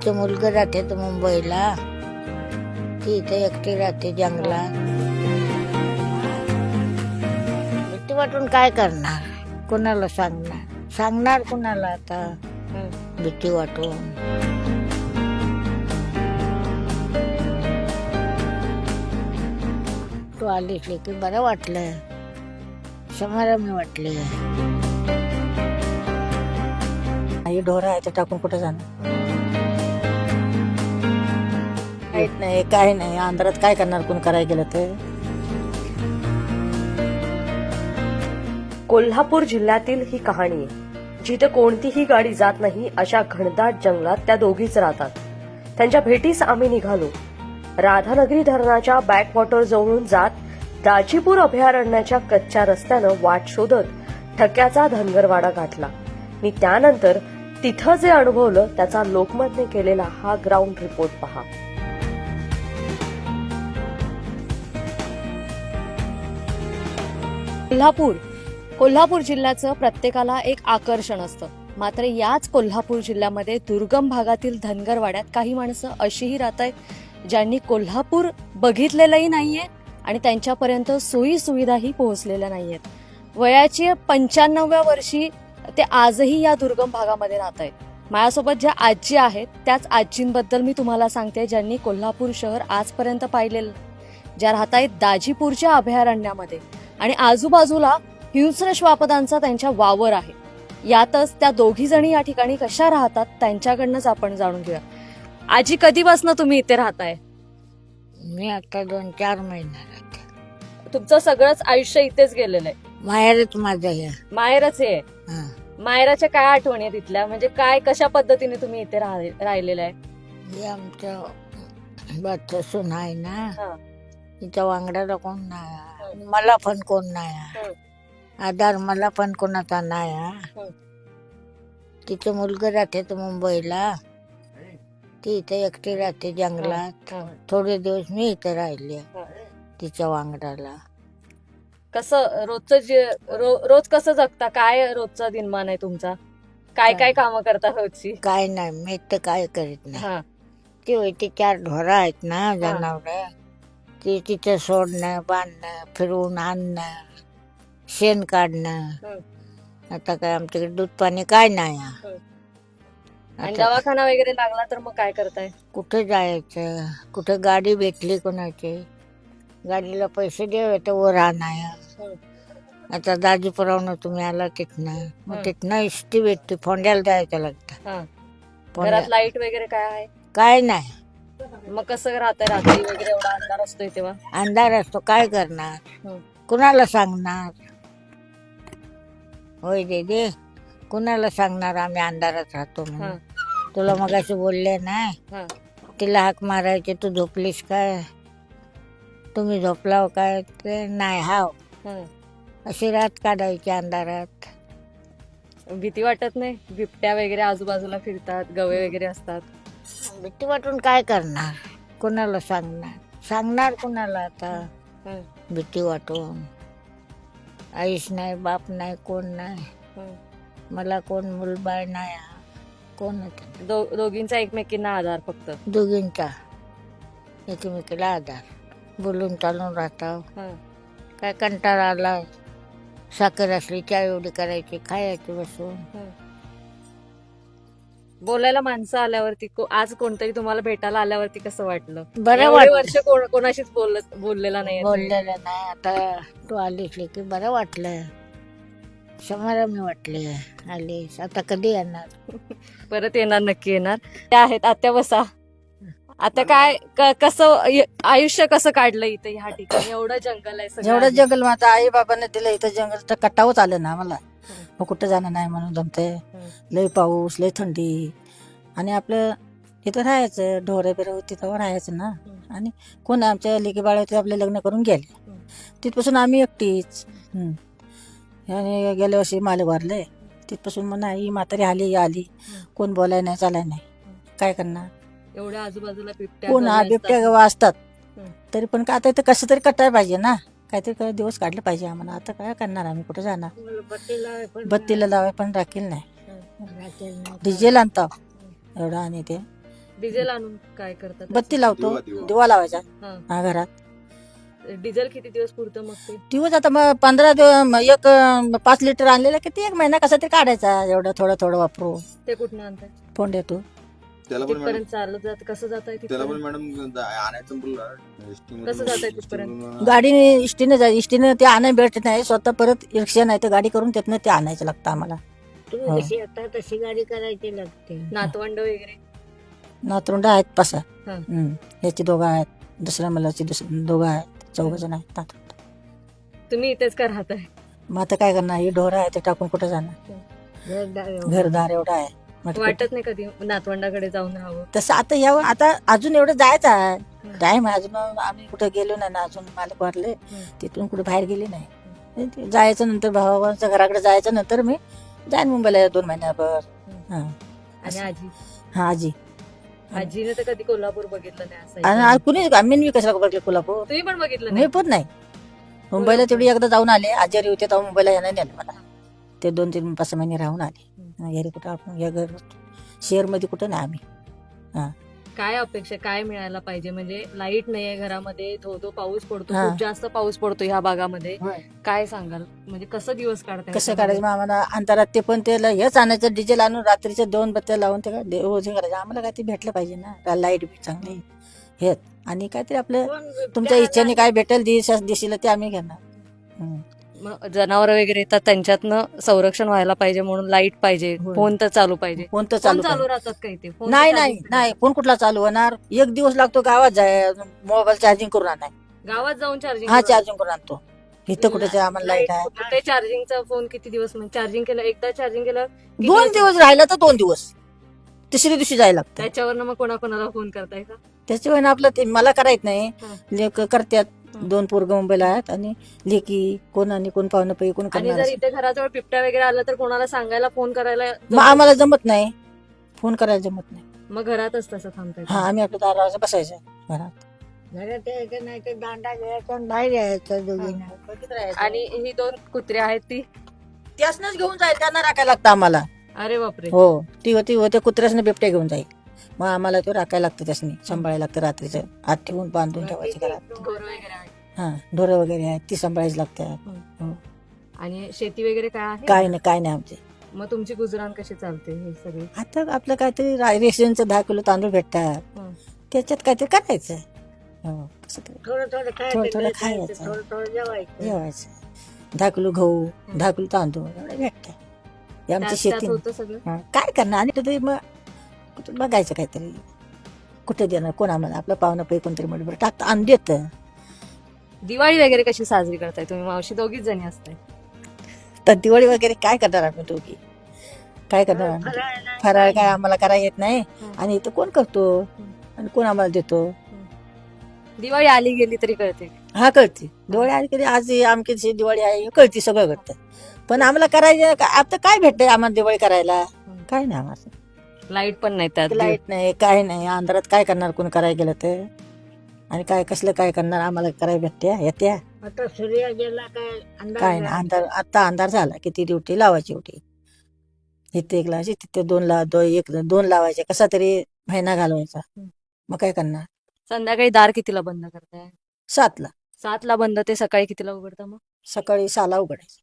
तिचं मुलगा राहते तर मुंबईला. ती इथे एकटी राहते जंगलात. भीती वाटून काय करणार? कोणाला सांगणार? सांगणार कोणाला आता? भीती वाटून. तू आलीस की बरं वाटलं. समारंभी वाटले. आई ढोरं आहे तर टाकून कुठं जाणार? काहीच नाही काय नाही. अंधारात काय करणार? कोण करायला गेलं तर? कोल्हापूर जिल्ह्यातील ही कहाणी आहे जिथे कोणतीही गाडी जात नाही अशा घनदाट जंगलात त्या दोघीच राहतात. त्यांच्या भेटीस आम्ही निघालो. राधानगरी धरणाच्या बॅकवॉटर जवळून जात दाजीपूर अभयारण्याच्या कच्च्या रस्त्यानं वाट शोधत ठक्याचा धनगरवाडा गाठला. मी त्यानंतर तिथं जे अनुभवलं त्याचा लोकमतने केलेला हा ग्राउंड रिपोर्ट पहा. कोल्हापूर. कोल्हापूर जिल्ह्याचं प्रत्येकाला एक आकर्षण असतं. मात्र याच कोल्हापूर जिल्ह्यामध्ये दुर्गम भागातील धनगरवाड्यात काही माणसं अशीही राहत आहेत ज्यांनी कोल्हापूर बघितलेलंही नाहीये आणि त्यांच्यापर्यंत सोयी सुविधाही पोहोचलेल्या नाहीयेत. वयाची पंच्याण्णव्या वर्षी ते आजही या दुर्गम भागामध्ये राहत आहेत. माझ्यासोबत ज्या आजी आहेत त्याच आजींबद्दल मी तुम्हाला सांगते ज्यांनी कोल्हापूर शहर आजपर्यंत पाहिलेलं ज्या राहत आहेत दाजीपूरच्या अभयारण्यामध्ये. आणि आजूबाजूला हिंस्र श्वापदांचा त्यांच्या वावर आहे. यातच त्या दोघी जणी या ठिकाणी कशा राहतात त्यांच्याकडनंच आपण जाणून घेऊया. आजी कधीपासून तुम्ही इथे राहताय? मी आता दोन चार महिना राहते. तुमचं सगळंच आयुष्य इथेच गेलेलं आहे. माहेरच माझं हे. माहेरच आहे हा. माहेराच्या काय आठवणी आहेत तिथल्या म्हणजे काय कशा पद्धतीने तुम्ही इथे राह- राहिलेलं आहे? हे आमचं बाचं सून आहे ना. हा. तिच्या वांगड्याला कोण नाही मला पण कोण नाही हं. आधार मला पण कोणाचा नाही हा. हं. तिचं मुलगा राहते तर मुंबईला. ती इथे एकटी राहते जंगलात. हं. थोडे दिवस मी इथे राहिले. तिच्या वांगडाला. कसं रोजचं जे रो- रोज कसं जगता? काय रोजचा दिनमान आहे तुमचा? काय काय कामं करता रोजची? काय नाही मी तर काय करीत नाही. हा. ती होय ती चार ढोरं आहेत ना जनावर. ती तिचं सोडणं बांधणं फिरवून आणणं शेण काढणं. आता काय आमच्याकडे दूध पाणी काय नाही. आणि आता दवाखाना वगैरे लागला तर मग काय करताय? कुठे जायचं? कुठे गाडी भेटली कोणाची? गाडीला पैसे द्यावे तर वर आणाय. आता दाजीपुरावनं तुम्ही आला तिथनं. मग तिथनं इष्टी भेटते फोंड्याला जायचं लागतं. हा. फोंड्या लाइट वगैरे काय आहे? काय नाही. मग कसं राहतंय? रात्री वगैरे एवढा अंधार असतोय तेव्हा? अंधार असतो. काय करणार. कुणाला सांगणार? होय दे कुणाला सांगणार आम्ही अंधारात राहतो. म्हणून? तुला मग असे बोलले नाही हा. तिला हाक मारायचे तू झोपलीस काय? तुम्ही झोपलाव काय? ते नाही हाव. हं. अशी रात काढायची अंधारात. भीती वाटत नाही? बिबट्या वगैरे आजूबाजूला फिरतात गवे वगैरे असतात. भीती वाटून काय करणार? कुणाला सांगणार? सांगणार कुणाला आता. भीती वाटून. आईश नाही बाप नाही कोण नाही. मला कोण मुलबाळ नाही. कोण. दो- दोघींचा एकमेकींना आधार फक्त. दोघींचा एकमेकीला आधार. बोलून चालून राहता हं. काय कंटाळा आला साखर असली चाय एवढी करायची खायची बसून. बोलायला माणसं आल्यावरती आज कोणतरी तुम्हाला भेटायला आल्यावरती कसं वाटलं? बरं एवढे वाटलं. वर्ष कोण- कोणाशीच बोलत बोललेला नाही बोललेलं नाही. आता तू आलीस की बरं वाटलं. समारंभ वाटले. आलीस. आता कधी येणार? परत येणार नक्की येणार. त्या आहेत आत्या बसा. आता काय क- कसं य- आयुष्य कसं काढलं इथे ह्या ठिकाणी? एवढं जंगल आहे सगळं जेवढं आहे. जंगल माझं आई बाबाने दिलं इथं जंगल तर कटावच आलं ना मला मग कुठं जाणं नाही म्हणून जमते लय पाऊस लय थंडी. आणि आपलं इथं राहायचं ढोरे बिरं होती तेव्हा राहायचं ना. आणि कोण आमच्या लेकी बाळ होते आपले लग्न करून गेले. तिथपासून आम्ही एकटीच. आणि गेल्या वर्षी माले वारले तिथपासून मग नाही म्हातारी आली आली. कोण बोलाय नाही चालाय नाही. काय करणार? एवढ्या आजूबाजूला कोण हा बिबट्या असतात. गवा असतात. हम्म. तरी पण का आता इथं कसं तरी कटायला पाहिजे ना. काहीतरी काय दिवस काढले पाहिजे आम्हाला. आता काय करणार आम्ही? कुठे जाणार? बत्तीला लावाय पण राखील नाही. डिझेल आणता एवढा आणि ते. डिझेल आणून काय करतात? बत्ती लावतो. दिवा, लावायचा. हा. घरात. डिझेल किती दिवस पुरतं मग ते? दिवस आता मग पंधरा दिवस एक पाच लिटर आणलेलं किती एक महिना कसा तरी काढायचा एवढं थोडं थोडं वापरू ते कुठनं आणताय? फोन देतो त्याला पण मॅडम तिथपर्यंत चालत जात कसं जात आहे त्याला पण मॅडम जा- आणायचं बोलला कसं जाताय तिथपर्यंत? गाडीने इष्टीने जाय इष्टीने ते आणायला भेटत नाही. स्वतः परत रिक्षा नाही तर गाडी करून त्यातनं ते आणायचं लागतं आम्हाला. हो. तुम्ही जशी आता तशी गाडी करायची लागते. नातवंड वगैरे? नातरुंड आहेत पासा हा. हम्म. याची दोघं आहेत. दुसऱ्या मुलाची दुसरी दोघं आहेत. चौघ जण आहेत नातरुंड तुम्ही इथेच का राहताय? मग आता काय करणार? हे ढोर आहे ते टाकून कुठं जाणार? घरदार एवढं. घरदार एवढा आहे. वाटत नाही कधी नातवंडाकडे जाऊन राहावं. तसं आता या आता अजून एवढं जायचं आहे. टाइम अजून आम्ही कुठं गेलो नाही ना अजून मालक वारले. तिथून कुठे बाहेर गेले नाही. जायचं नंतर भावाच्या घराकडे जायचं नंतर मी जाईन मुंबईला दोन महिन्याभर. हा. आणि आजी? हा आजी. आजीने तर कधी कोल्हापूर बघितलं नाही कुणी आम्ही मी कशाला बघले कोल्हापूर. तुम्ही पण बघितलं मी नाही? पण नाही. मुंबईला तेवढी एकदा जाऊन आले. आजारी होते तेव्हा मुंबईला यायला नेलं मला. ते दोन तीन पाच महिने राहून आले. घरी कुठं आपण या घर शहरमध्ये कुठं नाही आम्ही. काय अपेक्षा काय मिळायला पाहिजे? म्हणजे लाइट नाहीये घरामध्ये धो धो पाऊस पडतो हा. खूप जास्त पाऊस पडतो ह्या भागामध्ये. काय सांगाल? म्हणजे कसं दिवस काढताय कसं? काढायचं? मग आम्हाला अंतरात ते पण त्याला हेच आणायचं डिझेल आणून रात्रीच्या दोन बत्त्या लावून ते काय दे- रोज हे करायचं. आम्हाला काय ते भेटलं पाहिजे ना? लाइट बी चांगली? हेच. आणि काहीतरी आपलं तुमच्या इच्छेने काय भेटेल दिश दिशेला ते आम्ही घेणार. हम्म. मग जनावर वगैरे येतात त्यांच्यातनं संरक्षण व्हायला पाहिजे म्हणून लाइट पाहिजे. होय. फोन तर चालू पाहिजे. फोन तर फोन चालू चालू. राहतात काही ते. फोन नाही तर नाही नाही फोन कुठला चालू होणार? एक दिवस लागतो गावात जाय मोबाईल चार्जिंग करून आणाय गावात जाऊन चार्जिंग हा चार्जिंग करून आणतो. इथं कुठे आम्हाला लाइट आहे? ते चार्जिंगचा फोन किती दिवस म्हणजे चार्जिंग केलं एकदा चार्जिंग केलं दोन दिवस? राहिला तर दोन दिवस. तिसऱ्या दिवशी जायला लागतं. त्याच्यावरनं मग कोणाकोणाला फोन करताय का? त्याच्यामुळे आपलं ते मला करायचं नाही. लेक करतात हा. दोन पोरग मुंबईला आहेत आणि लेकी कोण आणि कोण पाहुणं पै कोण आणि करणार जर. इथे घराजवळ बिबट्या वगैरे आलं तर कोणाला सांगायला फोन करायला मग आम्हाला जमत नाही. फोन करायला जमत नाही. मग घरातच तसं थांबताय हा आम्ही आपल्या दारावर बसायचं घरात. घरात यायचं नाही तर दांडा घ्यायचा आणि बाहेर यायचं दोघींना. आणि ही दोन कुत्रे आहेत ती? त्यासनच घेऊन जाईल त्यांना राखायला लागतं आम्हाला. अरे बापरे. हो ती होती हो त्या कुत्र्यासने बिबट्या घेऊन जाईल. मग आम्हाला तो राखायला लागतं त्यासनी सांभाळायला लागतं रात्रीचं. आत ठेवून बांधून ठेवायची घरात. हा ढोरं वगैरे आहेत ती सांभाळायची लागतात आणि शेती वगैरे काय आहे? काय नाही काय नाही आमचे. मग तुमची गुजराण कशी चालते हे सगळे? आता आपलं काहीतरी रा- रेशनचं दहा किलो तांदूळ भेटतात. हं. त्याच्यात काहीतरी करायचं. हो कसं तरी. थोडं थोडं खायचं थोडं थोडं घरी खायचं. खायचं, थोडं थोडं जेवायचं. जेवायचं. दहा किलो गहू दहा किलो तांदूळ एवढे ही आमची त्यात- शेती. त्यात होतं सगळं? हा, काय करणार? आणि तरी मग कुठं बघायचं काहीतरी. कुठे देणार कोण आम्हाला आपलं पाहुणं पै कोणतरी म्हणजे टाकतं आणि देतं. दिवाळी वगैरे कशी साजरी करताय तुम्ही? मावशी दोघीच जणी असताय. तर दिवाळी वगैरे काय करणार आम्ही दोघी? काय करणार आम्ही? फराळ काय आम्हाला करायला येत नाही. आणि इथं कोण करतो? आणि कोण आम्हाला देतो? दिवाळी आली गेली तरी कळते. हा कळते. दिवाळी आली कधी आज ही आमची जी दिवाळी आहे कळती सगळं कळतं पण आम्हाला करायचं आता काय भेटतंय आम्हाला दिवाळी करायला? काय नाही आम्हाला. लाइट पण नाही त्यात लाइट नाही काय नाही. अंधारात काय करणार? कोण करायला गेलं तर? आणि काय कसलं काय करणार? आम्हाला करायला भेटत्या येत्या. आता सूर्य गेला काय? अंधार काय नाही अंधार आता अंधार झाला किती ड्युटी लावायची होती. इथे एक लावायची तिथे दोन लाव दो एक दोन लावायचे. कसा तरी महिना घालवायचा. मग काय करणार? संध्याकाळी दार कितीला बंद करताय? सातला. सातला बंद ते सकाळी कितीला उघडता मग? सकाळी सहाला उघडायचं.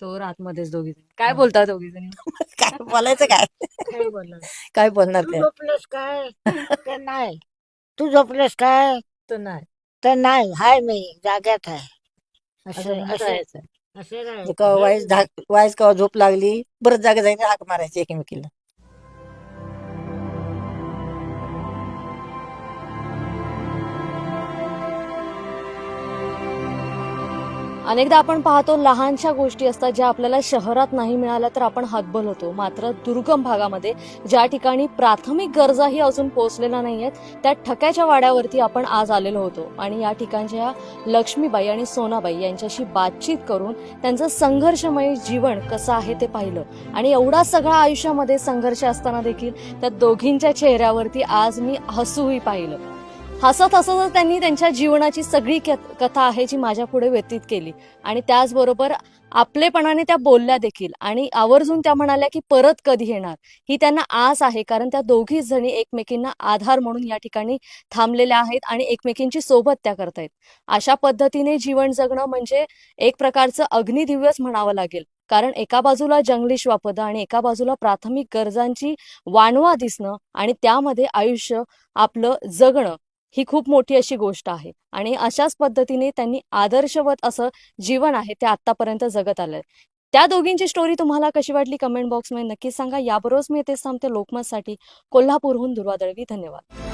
तो आतमध्येच दोघी जणी काय बोलता दोघी जणी काय बोलायचं काय? काय बोलणार? काय बोलणार तू ते? झोपलंस काय? तर नाही. तू झोपलंस काय? तर नाही. तर नाही. हाय मी. जाग्यात आहे असं असं वाईस धाक वाईस केव्हा झोप लागली बरं जागा जायचं हाक मारायची एकमेकीला. अनेकदा आपण पाहतो लहानशा गोष्टी असतात ज्या आपल्याला शहरात नाही मिळाल्या तर आपण हातबल होतो. मात्र दुर्गम भागामध्ये ज्या ठिकाणी प्राथमिक गरजाही अजून पोहोचलेल्या नाही आहेत त्या ठक्याच्या वाड्यावरती आपण आज आलेलो होतो. आणि या ठिकाणच्या लक्ष्मीबाई आणि सोनाबाई यांच्याशी बातचीत करून त्यांचं संघर्षमय जीवन कसं आहे ते पाहिलं. आणि एवढा सगळा आयुष्यामध्ये संघर्ष असताना देखील त्या दोघींच्या चेहऱ्यावरती आज मी हसूही पाहिलं. हसत हसतच त्यांनी त्यांच्या जीवनाची सगळी क- कथा आहे जी माझ्या पुढे व्यतीत केली. आणि त्याचबरोबर आपलेपणाने त्या बोलल्या देखील. आणि आवर्जून त्या म्हणाल्या की परत कधी येणार? ही त्यांना आस आहे कारण त्या दोघी जणी एकमेकींना आधार म्हणून या ठिकाणी थांबलेल्या आहेत आणि एकमेकींची सोबत त्या करतायत. अशा पद्धतीने जीवन जगणं म्हणजे एक प्रकारचं अग्निदिव्यच म्हणावं लागेल. कारण एका बाजूला जंगली श्वापद आणि एका बाजूला प्राथमिक गरजांची वानवा दिसणं आणि त्यामध्ये आयुष्य आपलं जगणं ही खूप मोठी अशी गोष्ट आहे. आणि अशाच पद्धतीने त्यांनी आदर्शवत असं जीवन आहे ते आतापर्यंत जगत आलंय. त्या दोघींची स्टोरी तुम्हाला कशी वाटली कमेंट बॉक्समध्ये नक्की सांगा. याबरोबरच मी येतेच थांबते. लोकमतसाठी कोल्हापूरहून दुर्वादळवी. धन्यवाद.